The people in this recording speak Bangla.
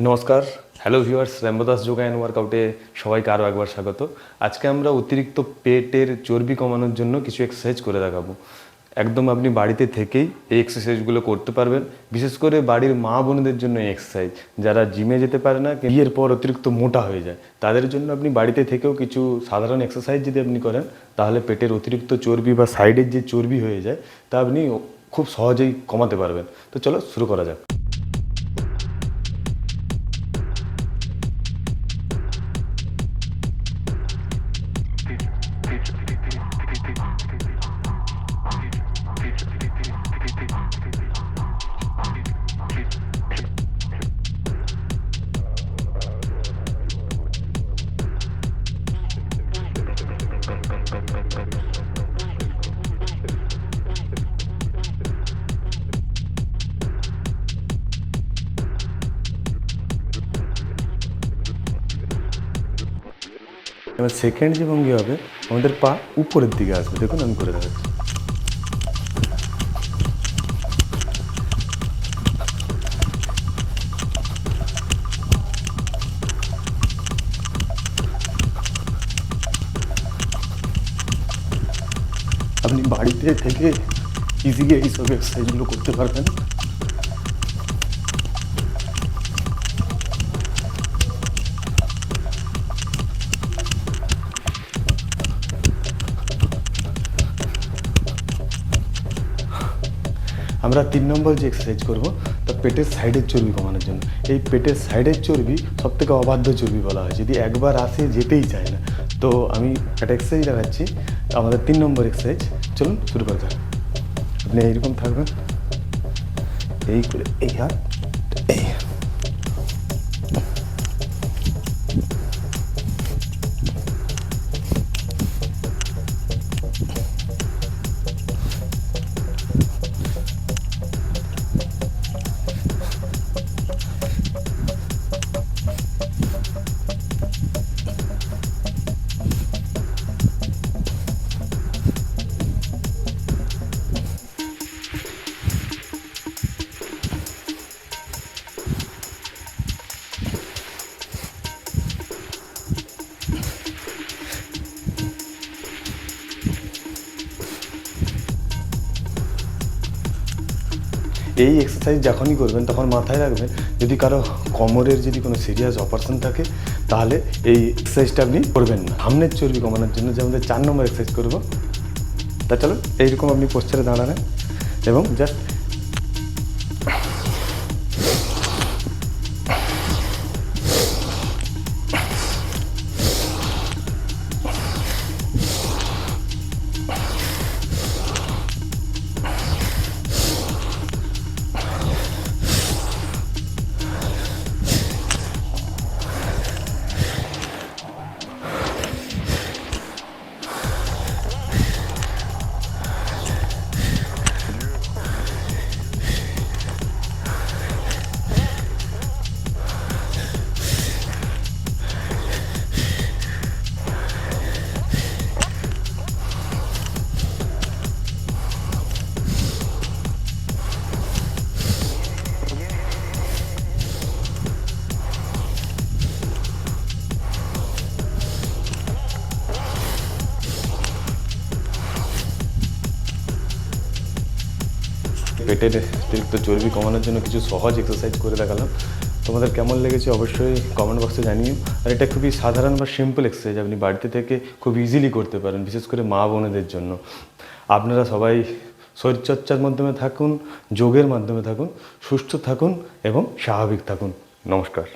নমস্কার। Hello viewers Rambodas yoga and ওয়ার্কআউটে সবাইকে আরও একবার স্বাগত। আজকে আমরা অতিরিক্ত পেটের চর্বি কমানোর জন্য কিছু এক্সারসাইজ করে দেখাবো। একদম আপনি বাড়িতে থেকেই এই এক্সারসাইজগুলো করতে পারবেন। বিশেষ করে বাড়ির মা বোনদের জন্য এই এক্সারসাইজ যারা জিমে যেতে পারে না, বিয়ের পর অতিরিক্ত মোটা হয়ে যায়। তাদের জন্য আপনি বাড়িতে থেকেও কিছু সাধারণ এক্সারসাইজ যদি আপনি করেন, তাহলে পেটের অতিরিক্ত চর্বি বা সাইডের যে চর্বি হয়ে যায়, তা আপনি খুব সহজেই কমাতে পারবেন। তো চলো শুরু করা যাক। এবার সেকেন্ড যে ভঙ্গি হবে, আমাদের পা উপরের দিকে আসবে। দেখুন, আমি করে দেখাচ্ছি। আপনি বাড়িতে থেকে ইজিলি এইসব এক্সারসাইজগুলো করতে পারবেন। আমরা তিন নম্বর যে এক্সারসাইজ করব, তা পেটের সাইডের চর্বি কমানোর জন্য। এই পেটের সাইডের চর্বি সব থেকে অবাধ্য চর্বি বলা হয়। যদি একবার আসে, যেতেই চায় না। তো আমি একটা এক্সারসাইজ দেখাচ্ছি, আমাদের তিন নম্বর এক্সারসাইজ চলুন শুরু করা যাক। আপনি এইরকম থাকবেন। এই করে, এই হাত। এই এক্সারসাইজ যখনই করবেন, তখন মাথায় রাখবেন, যদি কারও কোমরের যদি কোনো সিরিয়াস অপারেশন থাকে, তাহলে এই এক্সারসাইজটা আপনি করবেন না। সামনের চর্বি কমানোর জন্য যে আমাদের চার নম্বর এক্সারসাইজ করব, তা চলো, এইরকম আপনি পোস্টারে দাঁড়াবেন এবং জাস্ট পেটের অতিরিক্ত চর্বি কমানোর জন্য কিছু সহজ এক্সারসাইজ করে দেখালাম। তোমাদের কেমন লেগেছে অবশ্যই কমেন্ট বক্সে জানিও। আর এটা খুবই সাধারণ বা সিম্পল এক্সারসাইজ আপনি বাড়িতে থেকে খুব ইজিলি করতে পারেন, বিশেষ করে মা বোনেদের জন্য। আপনারা সবাই শরীরচর্চার মাধ্যমে থাকুন, যোগের মাধ্যমে থাকুন, সুস্থ থাকুন এবং স্বাভাবিক থাকুন। নমস্কার।